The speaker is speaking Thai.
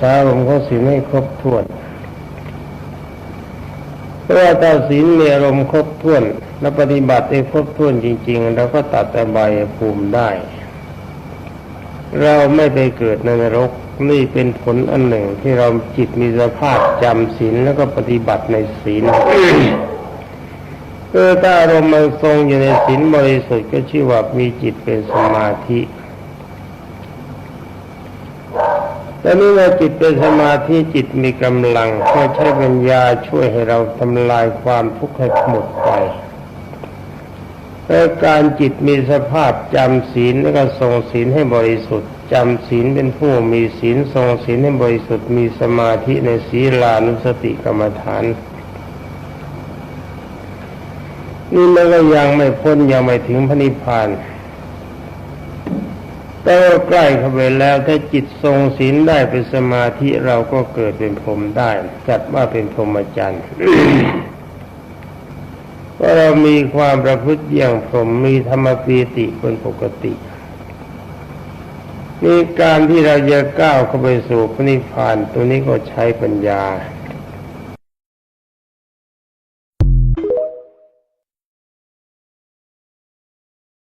สาอารมณ์ของศีลให้ครบถ้วนเพราะว่าถ้าศีลมีอารมณ์ครบถ้วน และปฏิบัติได้ครบถ้วนจริง ๆ เราก็ตัดแต่ใบายภูมิได้ เราไม่ไปเกิดในนรกนี่เป็นผลอันหนึ่งที่เราจิตมีสภาพจำศีลแล้วก็ปฏิบัติในศีลเออถ้าอารมณ์มันทรงอยู่ในศีลบริสุทธิ์ก็ชื่อว่ามีจิตเป็นสมาธิ แต่นี่เมื่อจิตเป็นสมาธิจิตมีกำลังก็ใช้ปัญญาช่วยให้เราทำลายความทุกข์ให้หมดไปและการจิตมีสภาพจำศีลแล้วก็ทรงศีลให้บริสุทธิ์จำศีลเป็นผู้มีศีลทรงศีลให้บริสุทธิ์มีสมาธิในศีลานุสติกรรมฐาน นี่มันก็ยังไม่พ้นยังไม่ถึงพระนิพพาน แต่ว่าใกล้เข้าไปแล้วถ้าจิตทรงศีลได้เป็นสมาธิเราก็เกิดเป็นพรหมได้ จัดว่าเป็นพรหมจรรย์เพราะเรามีความประพฤติอย่างพรหมมีธรรมปีติเป็นปกตินี่การที่เราจะก้าวเข้าไปสู่พระนิพพานตัวนี้ก็ใช้ปัญญา